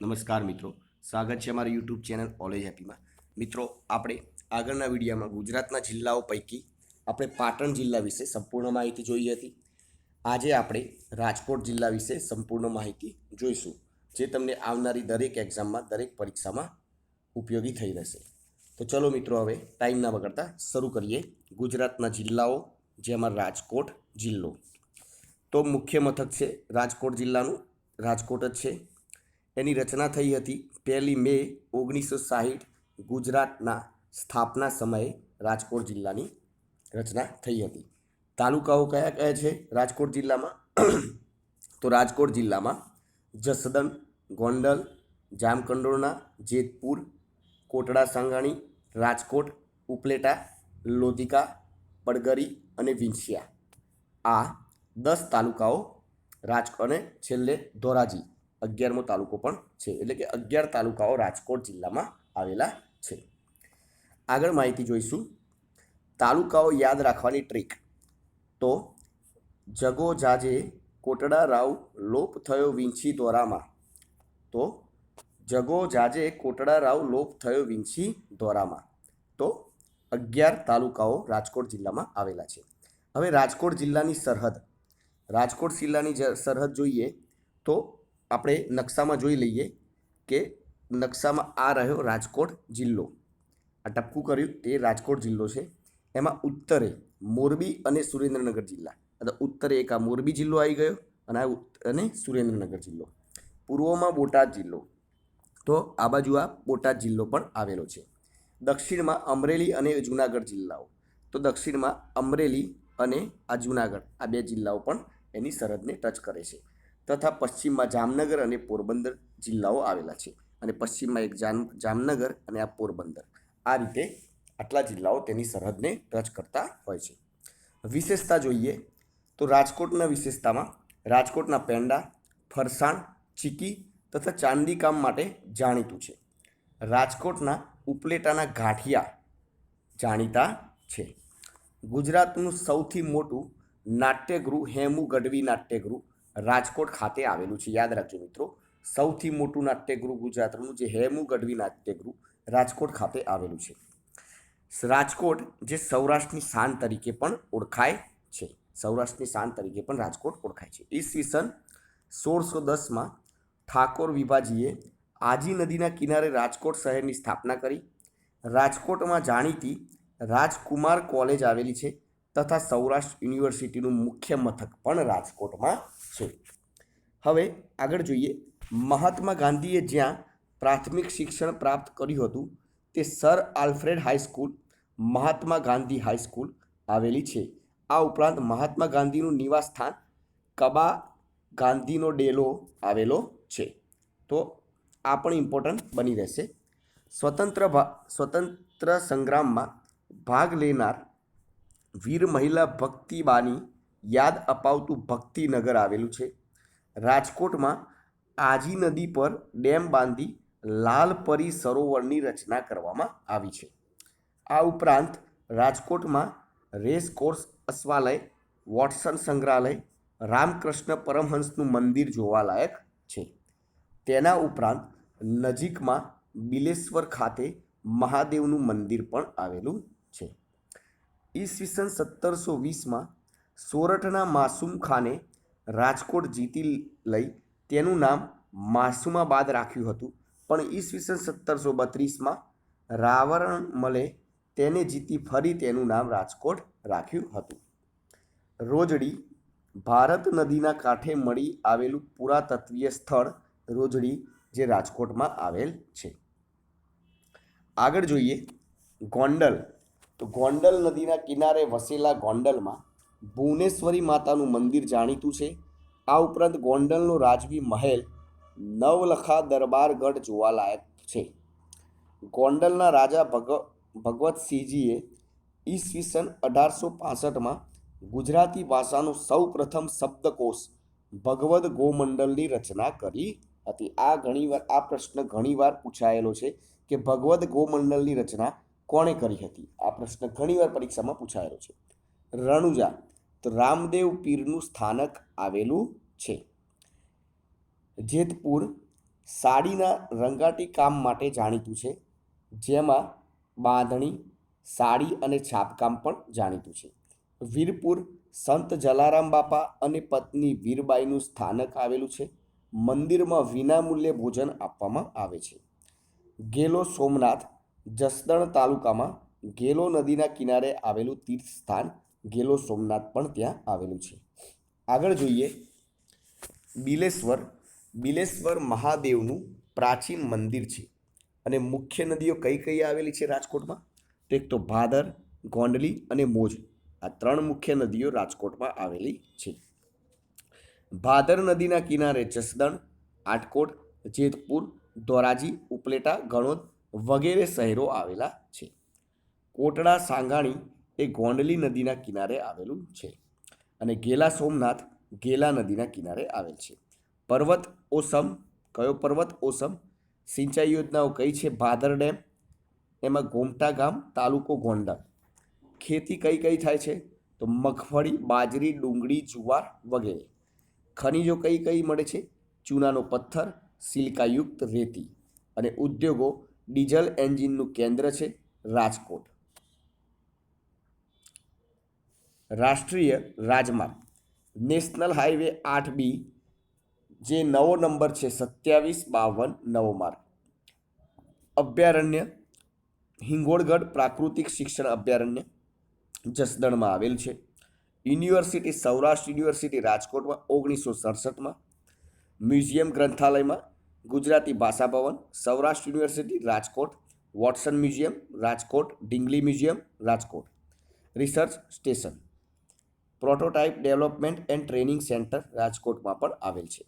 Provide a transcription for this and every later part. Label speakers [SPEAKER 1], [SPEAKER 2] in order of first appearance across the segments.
[SPEAKER 1] નમસ્કાર મિત્રો. સ્વાગત છે અમારી યુટ્યુબ ચેનલ ઓલેજ હેપીમાં મિત્રો, આપણે આગળના વિડીયામાં ગુજરાતના જિલ્લાઓ પૈકી આપણે પાટણ જિલ્લા વિશે સંપૂર્ણ માહિતી જોઈ હતી. આજે આપણે રાજકોટ જિલ્લા વિશે સંપૂર્ણ માહિતી જોઈશું, જે તમને આવનારી દરેક એક્ઝામમાં દરેક પરીક્ષામાં ઉપયોગી થઈ રહેશે. તો ચલો મિત્રો, હવે ટાઈમ ના બગાડતા શરૂ કરીએ ગુજરાતના જિલ્લાઓ જેમાં રાજકોટ જિલ્લો. તો મુખ્ય મથક છે રાજકોટ જિલ્લાનું, રાજકોટ જ છે. એની રચના થઈ હતી પહેલી મે ઓગણીસો સાહીઠ ગુજરાતના સ્થાપના સમયે રાજકોટ જિલ્લાની રચના થઈ હતી. તાલુકાઓ કયા કયા છે રાજકોટ જિલ્લામાં? તો રાજકોટ જિલ્લામાં જસદન ગોંડલ જામકંડોરણા જેતપુર, કોટડા સાંગાણી, રાજકોટ, ઉપલેટા, લોધિકા, પડગરી અને વિંછિયા. આ દસ તાલુકાઓ રાજ અને છેલ્લે ધોરાજી અગિયારમો તાલુકો પણ છે. એટલે કે અગિયાર તાલુકાઓ રાજકોટ જિલ્લામાં આવેલા છે. આગળ માહિતી જોઈશું. તાલુકાઓ યાદ રાખવાની ટ્રીક તો જગો જાજે કોટડા રાવ લોપ થયો વિંછી દોરામાં. તો જગો જાજે કોટડા રાવ લોપ થયો વિંછી દોરામાં. તો અગિયાર તાલુકાઓ રાજકોટ જિલ્લામાં આવેલા છે. હવે રાજકોટ જિલ્લાની સરહદ. રાજકોટ જિલ્લાની સરહદ જોઈએ તો આપણે નકશામાં જોઈ લઈએ કે નકશામાં આ રહ્યો રાજકોટ જિલ્લો. આ ટપકું કર્યું તે રાજકોટ જિલ્લો છે. એમાં ઉત્તરે મોરબી અને સુરેન્દ્રનગર જિલ્લા. એટલે ઉત્તરે એક આ મોરબી જિલ્લો આવી ગયો અને આ અને સુરેન્દ્રનગર જિલ્લો. પૂર્વમાં બોટાદ જિલ્લો. તો આ બાજુ આ બોટાદ જિલ્લો પણ આવેલો છે. દક્ષિણમાં અમરેલી અને જુનાગઢ જિલ્લાઓ. તો દક્ષિણમાં અમરેલી અને આ જુનાગઢ આ બે જિલ્લાઓ પણ એની સરહદને ટચ કરે છે. તથા પશ્ચિમમાં જામનગર અને પોરબંદર જિલ્લાઓ આવેલા છે અને પશ્ચિમમાં એક જામ, જામનગર અને આ પોરબંદર. આ રીતે આટલા જિલ્લાઓ તેની સરહદને ટચ કરતા હોય છે. વિશેષતા જોઈએ તો રાજકોટના વિશેષતામાં રાજકોટના પેંડા, ફરસાણ, ચીકી તથા ચાંદીકામ માટે જાણીતું છે. રાજકોટના ઉપલેટાના ગાંઠિયા જાણીતા છે. ગુજરાતનું સૌથી મોટું નાટ્યગૃહ, હેમુ ગઢવી નાટ્યગૃહ રાજકોટ ખાતે આવેલું છે. યાદ રાખજો મિત્રો, સૌથી મોટું નાટ્યગૃહ ગુજરાતનું જે હેમુ ગઢવી નાટ્યગૃહ રાજકોટ ખાતે આવેલું છે. રાજકોટ જે સૌરાષ્ટ્રની શાન તરીકે પણ ઓળખાય છે. સૌરાષ્ટ્રની શાન તરીકે પણ રાજકોટ ઓળખાય છે. ઈસવીસન સોળસો દસમાં ઠાકોર વિભાજીએ આજી નદીના કિનારે રાજકોટ શહેરની સ્થાપના કરી. રાજકોટમાં જાણીતી રાજકુમાર કોલેજ આવેલી છે. તથા સૌરાષ્ટ્ર યુનિવર્સિટીનું મુખ્ય મથક પણ રાજકોટમાં છે. હવે આગળ જોઈએ. મહાત્મા ગાંધીએ જ્યાં પ્રાથમિક શિક્ષણ પ્રાપ્ત કર્યું હતું, તે sir Alfred high school Mahatma Gandhi high school આવેલી છે. આ ઉપરાંત મહાત્મા ગાંધીનું નિવાસ સ્થાન કબા ગાંધીનો ડેલો આવેલો છે. તો આ પણ ઇમ્પોર્ટન્ટ બની રહેશે. સ્વતંત્ર ભા, સ્વતંત્ર સંગ્રામમાં ભાગ લેનાર વીર મહિલા ભક્તિબાની યાદ અપાવતું ભક્તિનગર આવેલું છે. રાજકોટમાં આજી નદી પર ડેમ બાંધી લાલપરી સરોવરની રચના કરવામાં આવી છે. આ ઉપરાંત રાજકોટમાં રેસ કોર્સ અશ્વાલય વોટસન સંગ્રહાલય, રામકૃષ્ણ પરમહંસનું મંદિર જોવાલાયક છે. તેના ઉપરાંત નજીકમાં બિલેશ્વર ખાતે મહાદેવનું મંદિર પણ આવેલું છે. ઈસવીસન સત્તરસો વીસમાં સોરઠના માસૂમ ખાને રાજકોટ જીતી લઈ તેનું નામ માસુમાબાદ રાખ્યું હતું. પણ ઈસવીસન સત્તરસો બત્રીસમાં રાવણમલે તેને જીતી ફરી તેનું નામ રાજકોટ રાખ્યું હતું. રોજડી ભારત નદીના કાંઠે મળી આવેલું પુરાતત્વીય સ્થળ રોજડી જે રાજકોટમાં આવેલ છે. આગળ જોઈએ ગોંડલ. તો ગોંડલ નદીના કિનારે વસેલા ગોંડલમાં ભુવનેશ્વરી માતાનું મંદિર જાણીતું છે. આ ઉપરાંત ગોંડલનો રાજવી મહેલ નવલખા દરબારગઢ જોવાલાયક છે. ગોંડલના રાજા ભગ, ભગવતસિંહજીએ ઈસવીસન અઢારસો પાસઠમાં ગુજરાતી ભાષાનો સૌ પ્રથમ શબ્દકોશ ભગવદ ગોમંડલની રચના કરી હતી. આ ઘણીવાર, આ પ્રશ્ન ઘણીવાર પૂછાયેલો છે કે ભગવદ ગોમંડલની રચના કોણે કરી હતી? આ પ્રશ્ન ઘણીવાર પરીક્ષામાં પૂછાયેલો છે. રણુજા, તો રામદેવ પીરનું સ્થાનક આવેલું છે. જેતપુર સાડીના રંગાટી કામ માટે જાણીતું છે. જેમાં બાંધણી, સાડી અને છાપકામ પણ જાણીતું છે. વીરપુર સંત જલારામ બાપા અને પત્ની વીરબાઈનું સ્થાનક આવેલું છે. મંદિરમાં વિનામૂલ્યે ભોજન આપવામાં આવે છે. ગેલો સોમનાથ જસદણ તાલુકામાં ગેલો નદીના કિનારે આવેલું તીર્થ સ્થાન ગેલો સોમનાથ પણ ત્યાં આવેલું છે. આગળ જોઈએ બિલેશ્વર. બિલેશ્વર મહાદેવનું પ્રાચીન મંદિર છે અને મુખ્ય નદીઓ કઈ કઈ આવેલી છે રાજકોટમાં? તો એક તો ભાદર, ગોંડલી અને મોજ. આ ત્રણ મુખ્ય નદીઓ રાજકોટમાં આવેલી છે. ભાદર નદીના કિનારે જસદણ, આટકોટ, જેતપુર, ધોરાજી, ઉપલેટા, ગણોદ વગેરે શહેરો આવેલા છે. કોટડા, સાંગાણી એ ગોંડલી નદીના કિનારે આવેલું છે અને ગેલા સોમનાથ ગેલા નદીના કિનારે આવેલ છે. પર્વત ઓસમ, કયો પર્વત? ઓસમ. સિંચાઈ યોજનાઓ કઈ છે? ભાદર ડેમ, એમાં ગોમટા ગામ, તાલુકો ગોંડલ. ખેતી કઈ કઈ થાય છે? તો મગફળી, બાજરી, ડુંગળી, જુવાર વગેરે. ખનિજો કઈ કઈ મળે છે? ચૂનાનો પથ્થર, સિલિકાયુક્ત રેતી અને ઉદ્યોગો ડીઝલ એન્જિનનું કેન્દ્ર છે રાજકોટ. રાષ્ટ્રીય રાજમાર્ગ, નેશનલ હાઈવે આઠ બી, જે નવો નંબર છે સત્યાવીસ બાવન નવો માર્ગ. અભયારણ્ય, હિંગોળગઢ પ્રાકૃતિક શિક્ષણ અભયારણ્ય, જસદણમાં આવેલ છે. યુનિવર્સિટી, સૌરાષ્ટ્ર યુનિવર્સિટી રાજકોટમાં ઓગણીસો સડસઠમાં, મ્યુઝિયમ ગ્રંથાલયમાં ગુજરાતી ભાષા ભવન, Saurashtra university, Rajkot, Watson museum, Rajkot ડિંગલી museum, Rajkot. Research station. Prototype development and training centre રાજકોટમાં પણ આવેલ છે.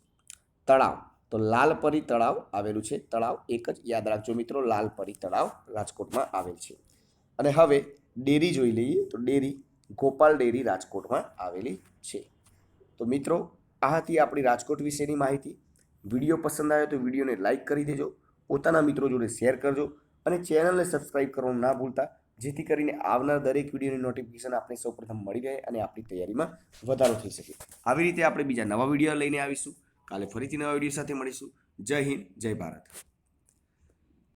[SPEAKER 1] તળાવ. તો લાલપરી તળાવ આવેલું છે. તળાવ એક જ યાદ રાખજો મિત્રો લાલપરી તળાવ રાજકોટમાં આવેલ છે. અને હવે ડેરી જોઈ લઈએ. તો ડેરી ગોપાલ ડેરી રાજકોટમાં આવેલી છે. તો મિત્રો, આ હતી આપણી રાજકોટ વિશેની માહિતી. વીડિયો પસંદ આવ્યો તો વિડીયોને લાઇક કરી દેજો, પોતાના મિત્રો જોડે શેર કરજો અને ચેનલને સબસ્ક્રાઇબ કરવાનું ના ભૂલતા, જેથી કરીને આવનાર દરેક વિડીયોની નોટિફિકેશન આપણે સૌપ્રથમ મળી રહે અને આપણી તૈયારીમાં વધારો થઈ શકે. આવી રીતે આપણે બીજા નવા વીડિયો લઈને આવીશું. કાલે ફરીથી નવા વીડિયો સાથે મળીશું. જય હિન્દ, જય ભારત.